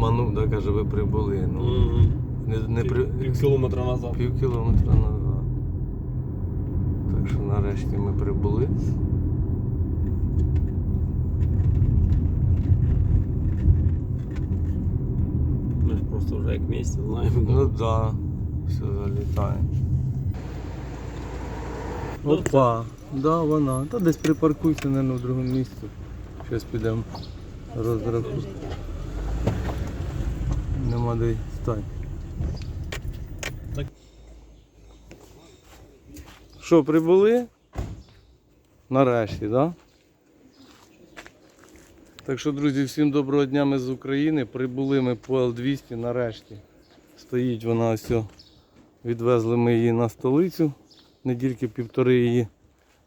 обманув, да, каже, ви прибули. Ну, не, не при... Пів- кілометра назад. пів кілометра назад. Так що нарешті ми прибули. Ми ж просто вже як місце знаємо. Ну так, да, все залітає. Ну, Опа, да, вона. Та десь припаркуйся, мабуть, в другому місці. Зараз підемо розрахувати. Нема де стати. Що, прибули? Нарешті, так? Да? Так що, друзі, всім доброго дня, ми з України. Прибули ми по Л200 нарешті. Стоїть вона ось. Відвезли ми її на столицю. Недільки півтори її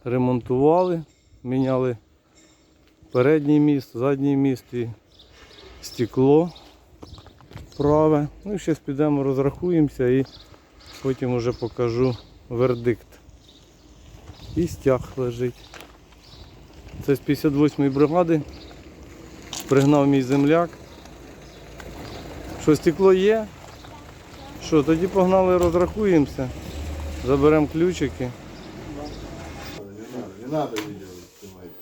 ремонтували, міняли передній міст, задній міст і стекло праве. Ну і зараз підемо розрахуємося і потім вже покажу вердикт. І стяг лежить. Це з 58-ї бригади. Пригнав мій земляк. Що стекло є? Що, тоді погнали, розрахуємося. Заберемо ключики. Не надо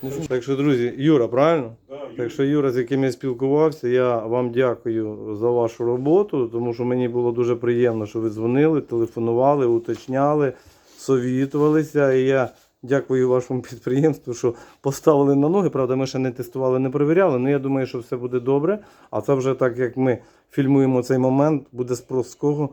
видео Так що, друзі, Юра, правильно? Так що Юра, з яким я спілкувався, я вам дякую за вашу роботу, тому що мені було дуже приємно, що ви дзвонили, телефонували, уточняли, совітувалися. І я дякую вашому підприємству, що поставили на ноги. Правда, ми ще не тестували, не перевіряли, але я думаю, що все буде добре. А це вже так, як ми фільмуємо цей момент, буде спрос з кого.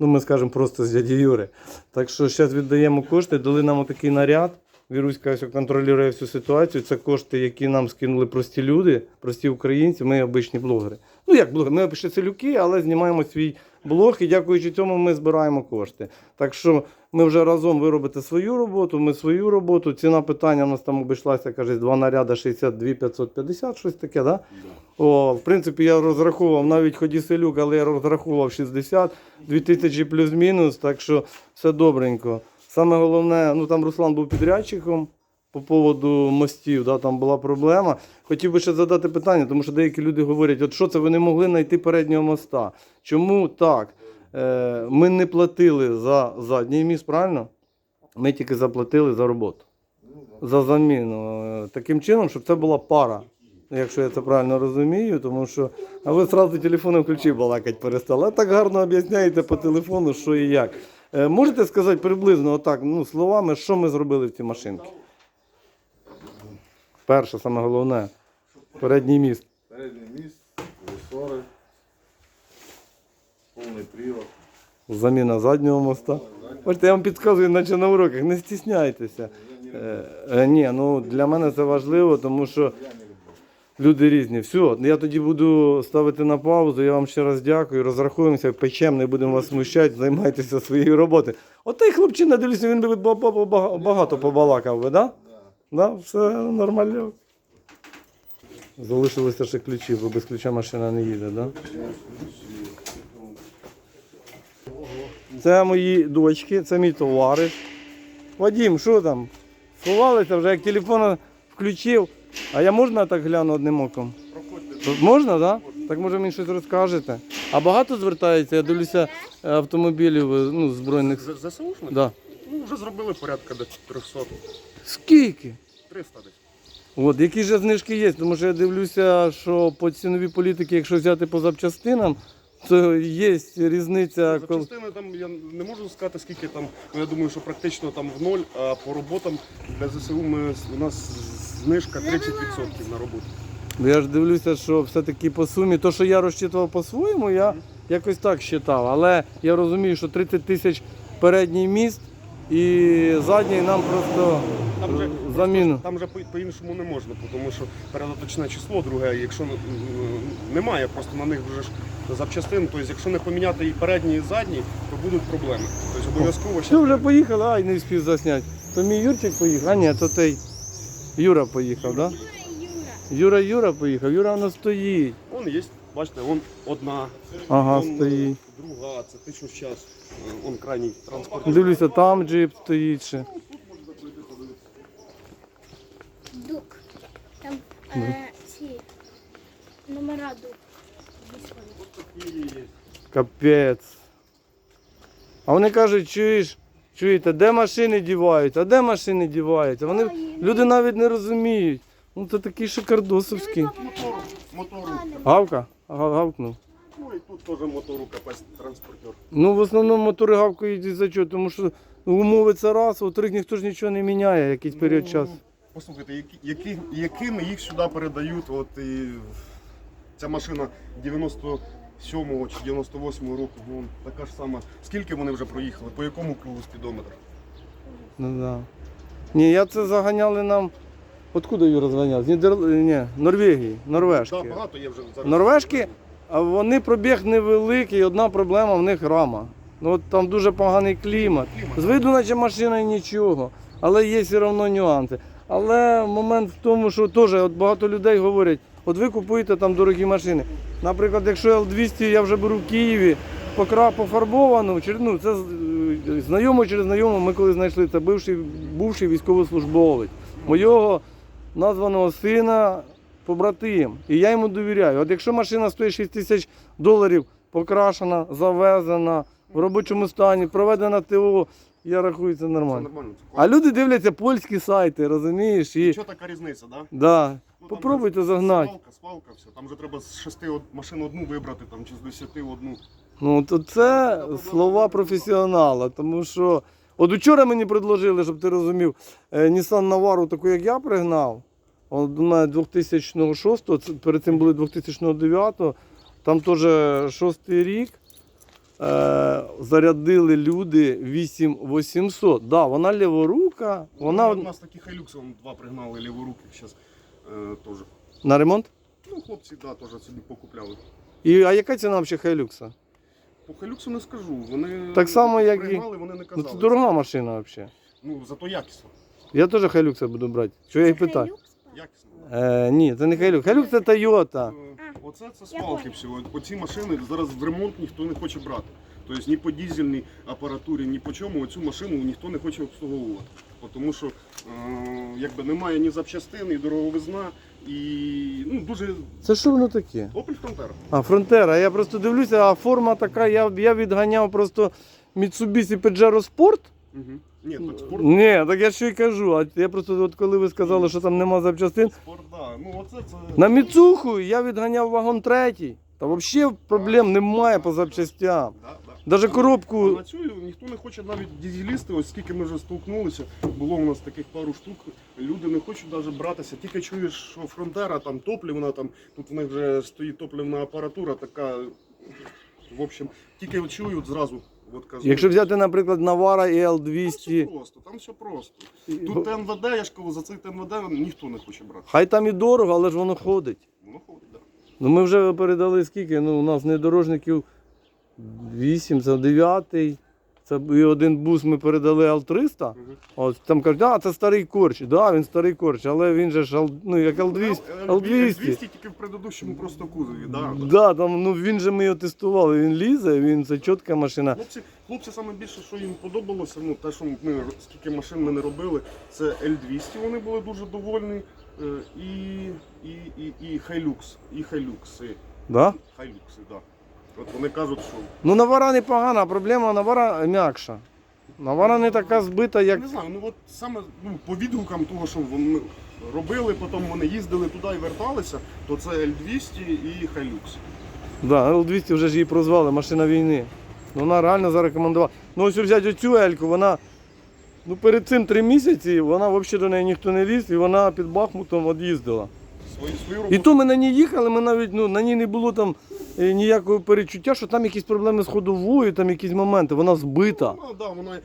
Ну, ми скажемо просто з дяді Юри. Так що зараз віддаємо кошти, дали нам отакий наряд. Віруська контролює всю ситуацію. Це кошти, які нам скинули прості люди, прості українці, ми обичні блогери. Ну як блогери, ми обичні селюки, але знімаємо свій блог і дякуючи цьому ми збираємо кошти. Так що ми вже разом ви робите свою роботу, ми свою роботу. Ціна питання у нас там обійшлася, каже, два наряди 62 550, щось таке, да? О, в принципі, я розраховував навіть ході селюк, але я розраховував 60, 2000 плюс-мінус, так що все добренько. Саме головне, ну там Руслан був підрядчиком по поводу мостів, да, там була проблема. Хотів би ще задати питання, тому що деякі люди говорять, от що це ви не могли знайти переднього моста? Чому так? Е, ми не платили за задній міст, правильно? Ми тільки заплатили за роботу. За заміну. Е, Таким чином, щоб це була пара. Якщо я це правильно розумію, тому що. А ви одразу телефоном ключі балакать перестали. А так гарно об'ясняєте по телефону, що і як. Е, можете сказати приблизно отак, ну, словами, що ми зробили в цій машинці? Перше, саме головне, передній міст. Передний міст, ресори, повний привод. Заміна заднього моста. Бачите, я вам підказую, наче на уроках, не стісняйтеся. Е, е, ні, ну для мене це важливо, тому що люди різні. Все, я тоді буду ставити на паузу. Я вам ще раз дякую. Розрахуємося, печем, не будемо вас смущати, займайтеся своєю роботою. От той хлопчина, дивлюся, він би ба- ба- ба- багато побалакав би, да? Да, все нормально. Залишилося ще ключі, бо без ключа машина не їде, да? Це мої дочки, це мій товариш. Вадим, що там? Сховалися вже, як телефон включив. А я можна так гляну одним оком? Тут Можна, так? Да? Так може мені щось розкажете. А багато звертається, я дивлюся е, автомобілів е, ну, збройних. З- ЗСУшник? Да. Ну, вже зробили порядка до 300. Скільки? 300 десь. От, які ж знижки є, тому що я дивлюся, що по ціновій політиці, якщо взяти по запчастинам, то є різниця. коли- Запчастини там я не можу сказати, скільки там, ну я думаю, що практично там в ноль, а по роботам для ЗСУ ми, у нас знижка 30% на роботу. Бо я ж дивлюся, що все-таки по сумі, то, що я розчитував по-своєму, я якось так вважав. Але я розумію, що 30 тисяч передній міст і задній нам просто Там вже, заміну. там вже по- по-іншому не можна, тому що передаточне число друге, якщо немає, просто на них вже ж запчастин, тобто якщо не поміняти і передній, і задній, то будуть проблеми. Тобто обов'язково Що вже поїхали, ай, не встиг засняти. То мій Юрчик поїхав, а ні, то той Юра поїхав, так? Да? Юра, Юра поїхав, Юра воно стоїть. Вон є, бачите, вон одна, Ага, вон, стоїть. друга, це те, що зараз, он крайній транспорт. Дивлюся, там джип стоїть ще. Дук. Там е, ці номера дук. Капець. А вони кажуть, чуєш, чуєте, де машини діваються, а де машини діваються? Вони, люди навіть не розуміють. Ну це такий шикардосовський. Мотору, мотору. Гавка? Ага, гавкнув. Ну і тут теж мотору капець транспортер. Ну, в основному мотори гавкають із-за чого, тому що умови це раз, у трик ніхто ж нічого не міняє якийсь період Ну, часу. Послухайте, які, які, якими їх сюди передають, от і ця машина 97-го чи 98-го року, ну така ж сама. Скільки вони вже проїхали, по якому кругу спідометр? Ну да. Ні, я це заганяли нам. Откуда її розганяли? З Нідер... Ні, Норвегії, Норвежки. Так, багато є вже зараз. Норвежки, а вони пробіг невеликий, одна проблема в них рама. Ну от там дуже поганий клімат. З виду, наче машина і нічого, але є все одно нюанси. Але момент в тому, що теж от багато людей говорять, от ви купуєте там дорогі машини. Наприклад, якщо L200 я вже беру в Києві, покра пофарбовану, ну, це е, знайомо через знайомо, ми коли знайшли, це бивший, бувший військовослужбовець. Мого названого сина побратим. І я йому довіряю. От якщо машина стоїть 6 тисяч доларів, покрашена, завезена, в робочому стані, проведена ТО, я рахую, це Це нормально. нормально. Це А люди дивляться польські сайти, розумієш? І, Що така різниця, так? Да? да. Ну, там Попробуйте загнати. Свалка, свалка, все. Там вже треба з шести од- машин одну вибрати, там, чи з десяти одну. Ну, то це слова професіонала, тому що. От учора мені предложили, щоб ти розумів, е, Nissan Navara, таку, як я пригнав, от у мене 2006, це- перед цим були 2009, там теж шостий рік. Е, зарядили люди 8800. Да, вона ліворука, вона У нас такі хайлюкси, вон два пригнали ліворуки зараз е, теж. на ремонт. Ну, хлопці, да, теж собі покупляли. І, а яка ціна взагалі Хайлюкса? По хайлюксу не скажу. Вони Так само, як і- пригнали, вони не Ну казали. це дорога машина взагалі. Ну, зато якісно. Я теж Хайлюкса буду брати. Що я їх питаю? Якісно. Е, ні, це не Хайлюк. Хайлюк це Тойота. Е, Оце це свалки всього. Оці машини зараз в ремонт ніхто не хоче брати. Тобто ні по дізельній апаратурі, ні по чому оцю машину ніхто не хоче обслуговувати. Тому що е, якби немає ні запчастин, ні дороговизна, і ну, дуже Це що воно таке? Opel Frontera. А, фронтера. Я просто дивлюся, а форма така, я, я відганяв просто Mitsubishi Pajero Sport. Угу. Ні, так спорт. Ні, так я що й кажу. А я просто, от коли ви сказали, що там нема запчастин. Спорт, да. Ну оце це. На Міцуху я відганяв вагон третій. Та взагалі проблем немає по запчастям. Да, да. Даже А на цю ніхто не хоче навіть дізелісти, ось скільки ми вже столкнулися, було у нас таких пару штук. Люди не хочуть навіть братися. Тільки чуєш, що фронтера там топлівна, там тут в них вже стоїть топливна апаратура, така. В общем, тільки чують зразу. От кажуть, Якщо взяти, наприклад, Навара і там все L200, просто, там все просто. Тут ТНВД, я ж кажу, за цей ТНВД ніхто не хоче брати. хай там і дорого, але ж воно ходить. Воно ходить, так. Ну ми вже передали скільки? Ну, у нас недорожників 8, за 9. Це і один бус ми передали Л-300. Мгм. От там кажуть, а це старий корч. Да, він старий корч, але він же ж Л- ну, як Л-200. Л-200. 200 тільки в предыдущому просто кузові, да. да. Да, там, ну він же ми його тестували, він лізе, він це чітка машина. Хлопці, хлопці саме більше, що їм подобалося, ну те, що ми скільки машин ми не робили, це L200, вони були дуже довольні. е, І, і, і, і Hilux, і Hilux, Да? Hilux, да. От вони кажуть, що Ну Навара непогана, а проблема Навара м'якша. Навара не така збита, як. не знаю, ну от саме ну, по відгукам того, що вони робили, потім вони їздили туди і верталися, то це L200 і Hilux. Да, Л-200 вже ж її прозвали, машина війни. Ну, Вона реально зарекомендувала. Ну ось взяти оцю Ельку, вона. Ну перед цим три місяці вона взагалі до неї ніхто не ліз, і вона під Бахмутом от їздила. Свою, свою І то ми на ній їхали, ми навіть ну, на ній не було там ніякого перечуття, що там якісь проблеми з ходовою, там якісь моменти, вона збита. Ну, да, вона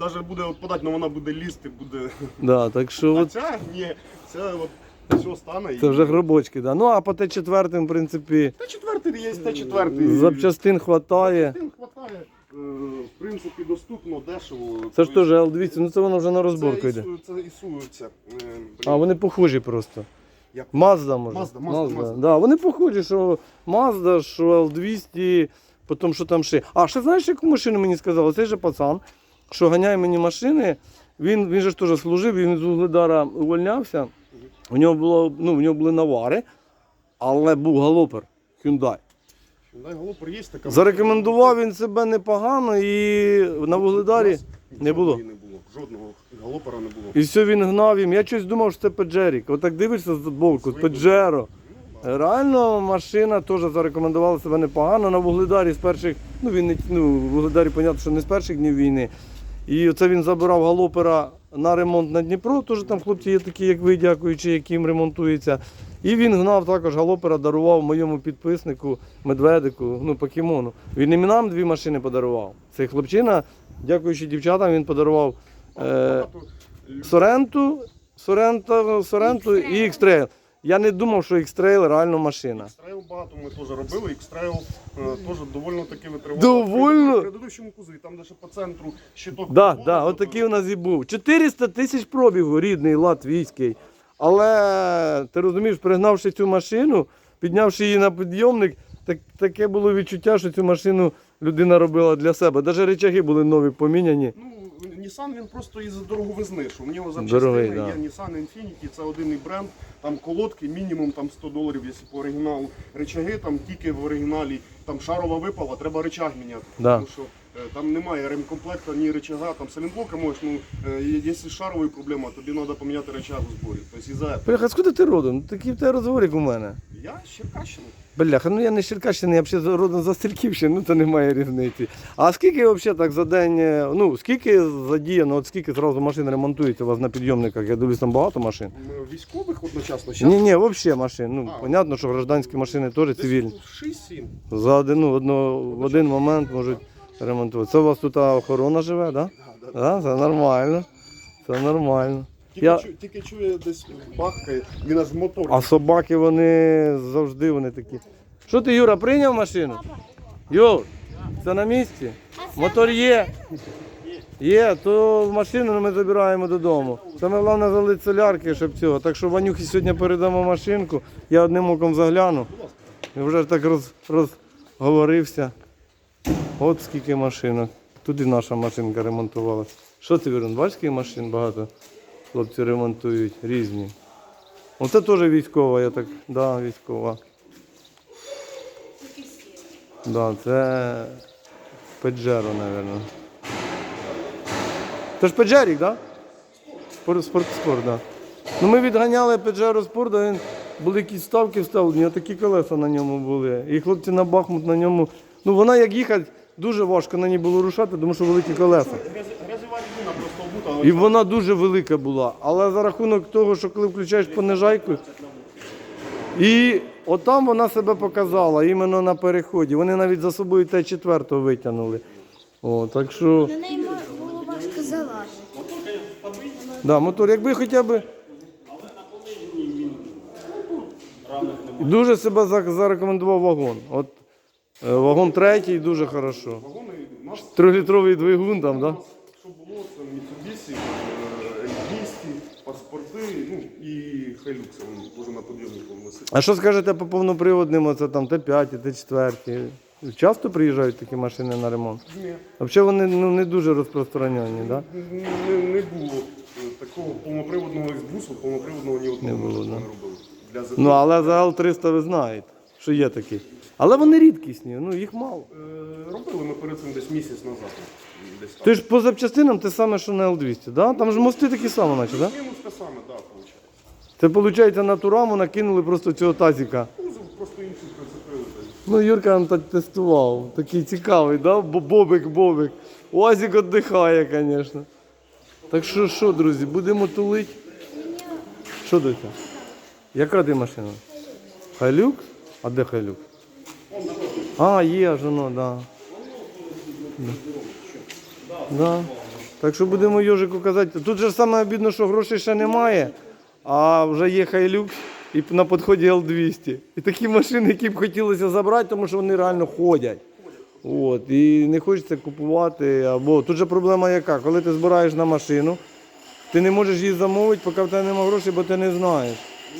навіть буде відпадати, але вона буде лізти, буде. Да, так що А от, ця ні, це от все стане. це вже гробочки. Да. Ну а по Т4, в принципі, Та четвертий є, та четвертий. запчастин хватає. Запчастин хватає. е, В принципі, доступно, дешево. Це ж теж Л-200, ну це воно вже на розборку йде. Це ісується. А вони похожі просто. Як? Мазда може. Mazda, Mazda, Mazda. Да, вони похожі, що Mazda, що L200, потім що там ще. А ще знаєш, яку машину мені сказали? Цей же пацан, що ганяє мені машини. Він, він же ж теж служив, він з Угледара увольнявся. У нього було, ну, у нього були навари, але був галопер Hyundai. Дай галопер є така. Зарекомендував він себе непогано і на Вугледарі не було. Не було. Жодного галопера не було. І все він гнав їм. Я щось думав, що це Педжерік. Отак дивишся з боку, Педжеро. Реально машина теж зарекомендувала себе непогано на Вугледарі з перших, ну він не ну, в Вугледарі, понятно, що не з перших днів війни. І оце він забирав галопера на ремонт на Дніпро. Теж там хлопці є такі, як ви, дякуючи, яким ремонтується. І він гнав також галопера, дарував моєму підписнику Медведику, ну, покемону. Він і нам дві машини подарував. Цей хлопчина, дякуючи дівчатам, він подарував Соренту, Сорента, Соренту і X-Trail. Я не думав, що X-Trail реально машина. X-Trail багато ми теж робили. X-Trail е, теж довольно таки витривав. Довольно? В предыдущому кузові, там де ще по центру щиток. Да, було, да, то- от такий у нас і був. 400 тисяч пробігу, рідний латвійський. Але ти розумієш, пригнавши цю машину, піднявши її на підйомник, так, таке було відчуття, що цю машину людина робила для себе. Навіть речаги були нові поміняні. Ну, Nissan він просто із дороговизни, що в нього запчастини да. є Nissan Infiniti, це один бренд, там колодки мінімум там 100 доларів, якщо по оригіналу. Речаги там тільки в оригіналі, там шарова випала, треба речаг міняти. Да. Тому що там немає ремкомплекта, ні речага, там сайлентблока можеш, ну, е, якщо з шаровою проблема, тобі треба поміняти речаг у зборі. Тобто із-за этого. Бляха, скуди ти родом? Такий в тебе розговор, як у мене. Я з Черкащини. Бляха, ну я не з Черкащини, я взагалі родом за Стрільківщини, ну то немає різниці. А скільки взагалі так за день, е, ну скільки задіяно, от скільки зразу машин ремонтується у вас на підйомниках? Я дивлюсь, там багато машин. Військових одночасно. Ні, ні, взагалі машин. Ну, А. понятно, що гражданські машини теж цивільні. 6-7. За один, ну, одно, в один момент можуть ремонтувати. Це у вас тут охорона живе, так? Да? Да, да. Да? Це нормально. Це нормально. Тільки, Я- чу, тільки чує десь бахкає, він аж мотор. А собаки вони завжди вони такі. Що ти, Юра, прийняв машину? Юр, це на місці? Мотор є. Є, то машину ми забираємо додому. Саме головне залити солярки, щоб цього. Так що Ванюхі сьогодні передамо машинку. Я одним оком загляну. І вже так роз, розговорився. От скільки машинок. Тут і наша машинка ремонтувалася. Що ти, Вірун, бачиш, машин багато хлопці ремонтують, різні. Оце теж військова, я так. Да, військова. Да, це Педжеро, мабуть. Це ж Педжерік, так? Да? Спорт, спорт, спорт, да. Ну ми відганяли Peugeot Sport, а він були якісь ставки вставлені, а такі колеса на ньому були. І хлопці на Бахмут на ньому. Ну вона як їхати, дуже важко на ній було рушати, тому що великі колеса. Грязева людина просто обута, але І вона дуже велика була. Але за рахунок того, що коли включаєш понижайку, і отам вона себе показала, іменно на переході. Вони навіть за собою Т4 витягнули. О, так що, На неї мо- було важко залазити. да, мотор, якби хоча б. Дуже себе за- зарекомендував вагон. От е, вагон третій дуже хорошо. вагони у нас, Трьохлітровий двигун там, так? Да? що було, це Mitsubishi, е, L200, паспорти, ну і Hilux, вони теж на подйомнику висить. А що скажете по повноприводним, оце там Т5, Т4? Часто приїжджають такі машини на ремонт? Ні, Взагалі вони ну, не дуже розпространені, так? Да? не, не було е, такого повноприводного ексбусу, повноприводного ні одного Не було, ми да. не робили. Для. Ну, але за Л-300 ви знаєте, що є такі. Але вони рідкісні, ну їх мало. Е, Робили ми перед цим десь місяць назад. Десь так. Ти ж по запчастинам те саме, що на Л-200, да? Там ж мости такі самі, наче, да? Мінус те саме, так, виходить. Це виходить на ту раму накинули просто цього тазіка. Кузов просто інший прицепили. Ну, Юрка нам так тестував. Такий цікавий, да? Бо- Бобик, бобик. Уазик віддихає, звісно. Так що, що, друзі, будемо тулити. Що доця? Яка ти машина? Хайлюк? А де Хайлюк? А, є ж воно, да. Да. Да. Так що будемо Йожику казати. Тут же саме обідно, що грошей ще немає, а вже є Хайлюк і на підході Л-200. І такі машини, які б хотілося забрати, тому що вони реально ходять. От, і не хочеться купувати. Або тут же проблема яка? Коли ти збираєш на машину, ти не можеш її замовити, поки в тебе немає грошей, бо ти не знаєш.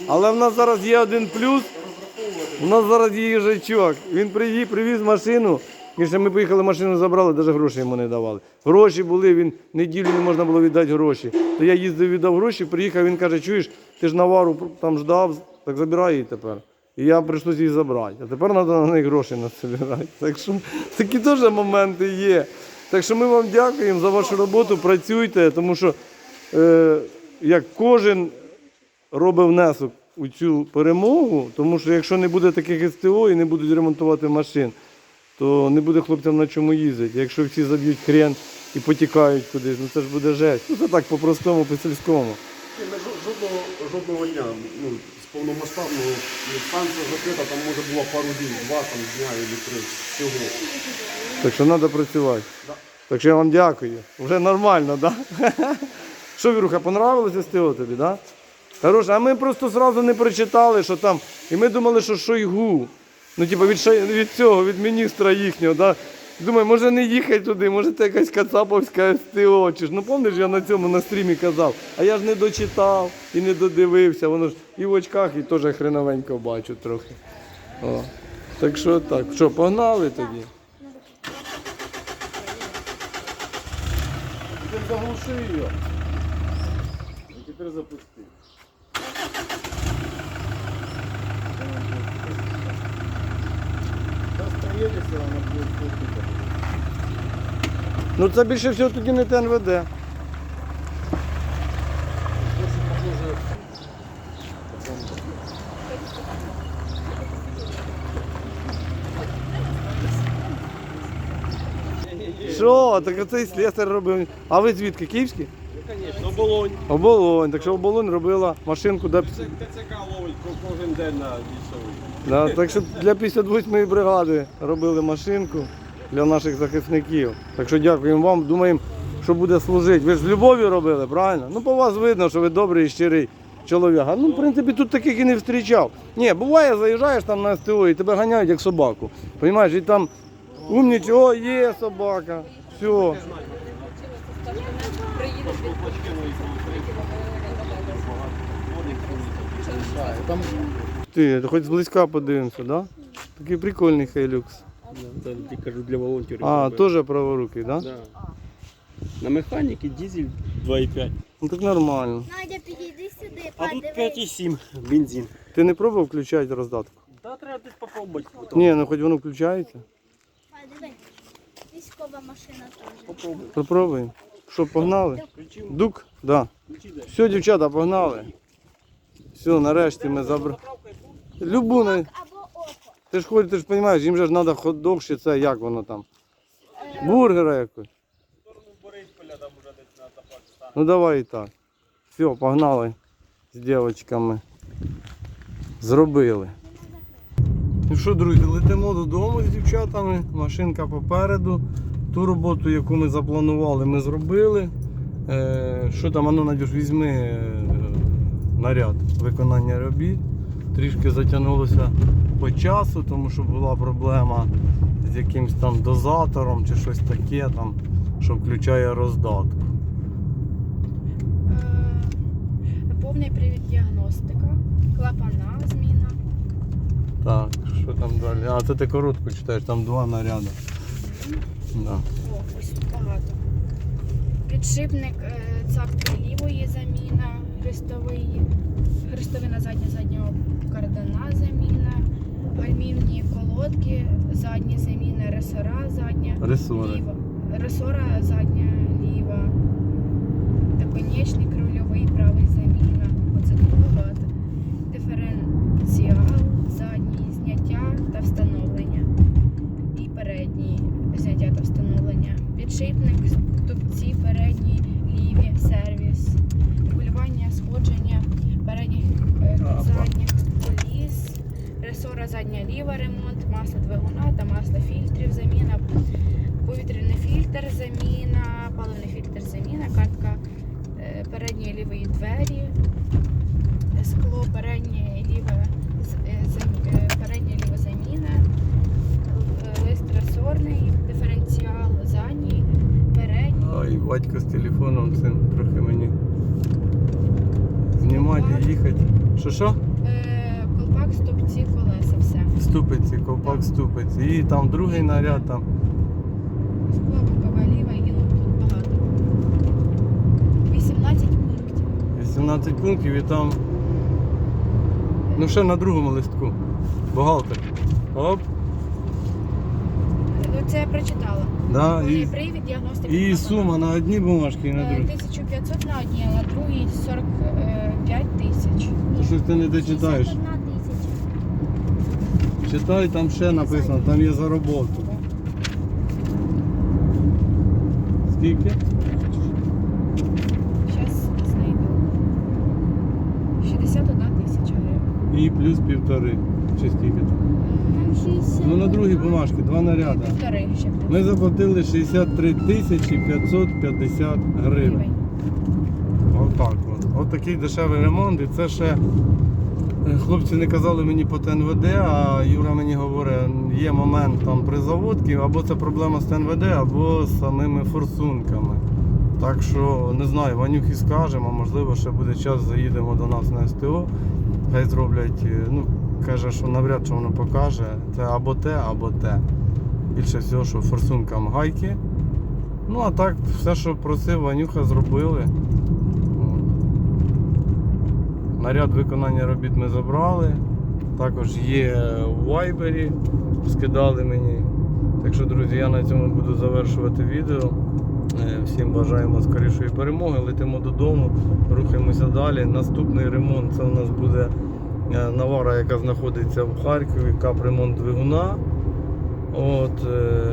Але в нас зараз є один плюс. У нас зараз є їжачок. Він приї- привіз машину. І ще ми поїхали, машину забрали, навіть гроші йому не давали. Гроші були, він неділю не можна було віддати гроші. То я їздив, віддав гроші, приїхав, він каже, чуєш, ти ж навару там ждав, так забирай її тепер. І я прийшлося їх забрати. А тепер треба на них гроші насобирати. Так що такі теж моменти є. Так що ми вам дякуємо за вашу роботу, працюйте, тому що е, як кожен робить внесок у цю перемогу, тому що якщо не буде таких СТО і не будуть ремонтувати машин, то не буде хлопцям на чому їздити. Якщо всі заб'ють хрен і потікають кудись, ну це ж буде жесть. Ну це так по-простому, по-сільському. Жо- Жодного, жодного дня ну, з повномасштабного ну, станція закрита, там може було пару днів, два там дня або три всього. Так що треба працювати. Так що я вам дякую. Вже нормально, так? Да? Що, Віруха, понравилося СТО тобі, так? Да? Хороше, а ми просто зразу не прочитали, що там. І ми думали, що Шойгу. Ну, типу, від, від цього, від міністра їхнього, да? Думаю, може не їхати туди, може це якась Кацаповська СТО. Чи ж, ну пам'ятаєш, я на цьому на стрімі казав, а я ж не дочитав і не додивився, воно ж і в очках, і теж хреновенько бачу трохи. О. Так що так, що, погнали тоді? Заглуши її. Тепер запусти. Зараз приїдеться, вона буде слухати. Ну це більше всього тоді не ТНВД. Що? Так оцей слесар робив. А ви звідки? Київський? Звісно, оболонь. Оболонь. Так що оболонь робила машинку до Це ТЦК ловить кожен день на лісовий. Да, так що для 58-ї бригади робили машинку для наших захисників. Так що дякуємо вам. Думаємо, що буде служити. Ви ж з любов'ю робили, правильно? Ну, по вас видно, що ви добрий і щирий чоловік. А ну, в принципі, тут таких і не зустрічав. Ні, буває, заїжджаєш там на СТО і тебе ганяють як собаку. Понімаєш, і там умніч, о, є собака. Все. Ти, хоч зблизька подивимося, так? Да? Такий прикольний хейлюкс. Це я кажу для волонтерів. А, теж праворукий, так? Да? Да. На механіки дизель 2,5. Ну так нормально. Надя, підійди сюди, А тут 5,7 бензин. Ти не пробував включати роздатку? Та треба десь попробувати. Ні, ну хоч воно включається. Подивись. Військова машина теж. Попробуй. Попробуємо. Що, погнали? Дук? Да. Все, дівчата, погнали. Все, нарешті ми забрали. Любу, око. ти ж хоч, ти ж розумієш, їм же ж треба хот-дог чи це, як воно там. Бургера якось. Ну давай і так. Все, погнали з дівчатками. Зробили. Ну що, друзі, летимо додому з дівчатами. Машинка попереду. Ту роботу, яку ми запланували, ми зробили. Е, що там, ану, Надюш, візьми е, наряд виконання робіт. Трішки затягнулося по часу, тому що була проблема з якимось там дозатором чи щось таке, там, що включає роздатку. Е, Повний привід діагностика, клапана зміна. Так, що там далі? А, це ти коротко читаєш, там два наряди. Да. О, ось тут багато. Підшипник е, цапки лівої заміна, хрестовий, хрестовина задня заднього кардана заміна, гальмівні колодки, задні заміна, ресора задня, Ресори. ліва, ресора задня ліва, наконечник рульовий правий заміна. Оце тут багато. Диференціал, задній зняття та встановлення і передній зняття та встановлення. Підшипник, ступці, передні, ліві, сервіс, регулювання сходження передніх е, задніх коліс, ресора задня ліва ремонт, масло двигуна та масло фільтрів заміна, повітряний фільтр заміна, паливний фільтр заміна, картка е, передньої лівої двері, скло переднє ліве з- е, зам- е, передня ліва заміна, е, лист ресорний, диференціал задній, передній. Ай, батько з телефоном цим трохи мені знімати і їхати. Що що? Е, Колпак, ступці, колеса, все. Ступиці, ковпак ступиці. І там другий наряд там. Бокова ліва і ну, тут багато. 18 пунктів. 18 пунктів і там. Ну ще на другому листку. Бухгалтер. Оп. Ну, Це я прочитала. Да, і, привід, діагностика. і сума на одній бумажці і на Е, другій. 1500 на одній, а на другій 45 тисяч. Ти щось ти не дочитаєш. 61 тисяча. Читай, там ще написано, там є за роботу. Скільки? Зараз знайду. 61 тисяча гривень. І плюс півтори. Чи скільки там? Там 60. Ну на другій бумажці, два наряди. Півтори ще. Ми заплатили 63 тисячі 550 гривень. Отак от. От такий дешевий ремонт. І це ще е, хлопці не казали мені по ТНВД, а Юра мені говорить, є момент там при заводці, або це проблема з ТНВД, або з самими форсунками. Так що не знаю, Ванюхі скажемо, а можливо ще буде час, заїдемо до нас на СТО. Хай зроблять, е, ну, каже, що навряд чи воно покаже. Це або те, або те. Більше всього, що форсункам гайки. Ну а так, все, що просив, Ванюха зробили. Наряд виконання робіт ми забрали. Також є в Вайбері, скидали мені. Так що, друзі, я на цьому буду завершувати відео. Е, Всім бажаємо скорішої перемоги. Летимо додому, рухаємося далі. Наступний ремонт це у нас буде е, навара, яка знаходиться в Харкові, капремонт двигуна. От, е,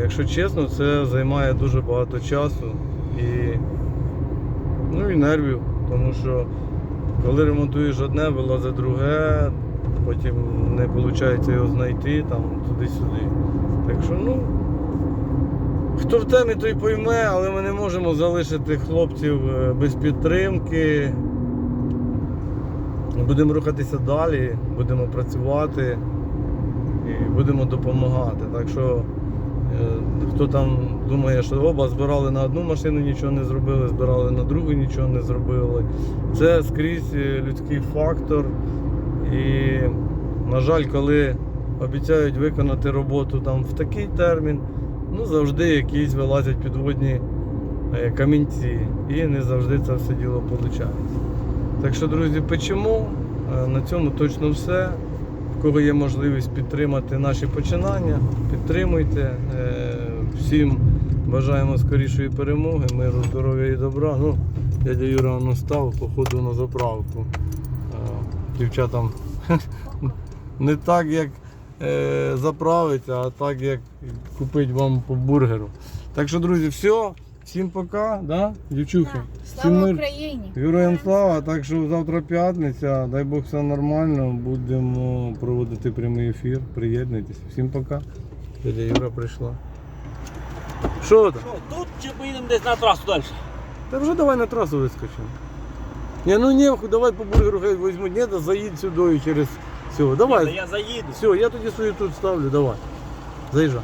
якщо чесно, це займає дуже багато часу і, ну, і нервів, тому що коли ремонтуєш одне, вилазить друге, потім не виходить його знайти там туди-сюди. Так що, ну, хто в темі, той пойме, але ми не можемо залишити хлопців е, без підтримки. Будемо рухатися далі, будемо працювати і будемо допомагати. Так що е, хто там думає, що оба збирали на одну машину, нічого не зробили, збирали на другу, нічого не зробили. Це скрізь е, людський фактор. І, на жаль, коли обіцяють виконати роботу там в такий термін, ну завжди якісь вилазять підводні е, камінці. І не завжди це все діло виходить. Так що, друзі, печемо. Е, На цьому точно все. В кого є можливість підтримати наші починання, підтримуйте. Е, Всім бажаємо скорішої перемоги, миру, здоров'я і добра. Ну, дядя Юра воно став, походу на заправку. Дівчатам не так, як е, заправиться, а так, як купити вам по бургеру. Так що, друзі, все. Всім пока, да? дівчухи? Всім Слава мир. Україні! Героям слава, так що завтра п'ятниця, дай Бог все нормально, будемо проводити прямий ефір. Приєднуйтесь. Всім пока. Дядя Юра прийшла. Що там? Що, тут чи поїдемо десь на трасу далі? Та вже давай на трасу вискочимо. Ні, ну ні, давай по бургеру хай візьму, ні, да заїдь сюди і через Та Давай. Я заїду. Все, я тоді свою тут ставлю, давай. Заїжджай.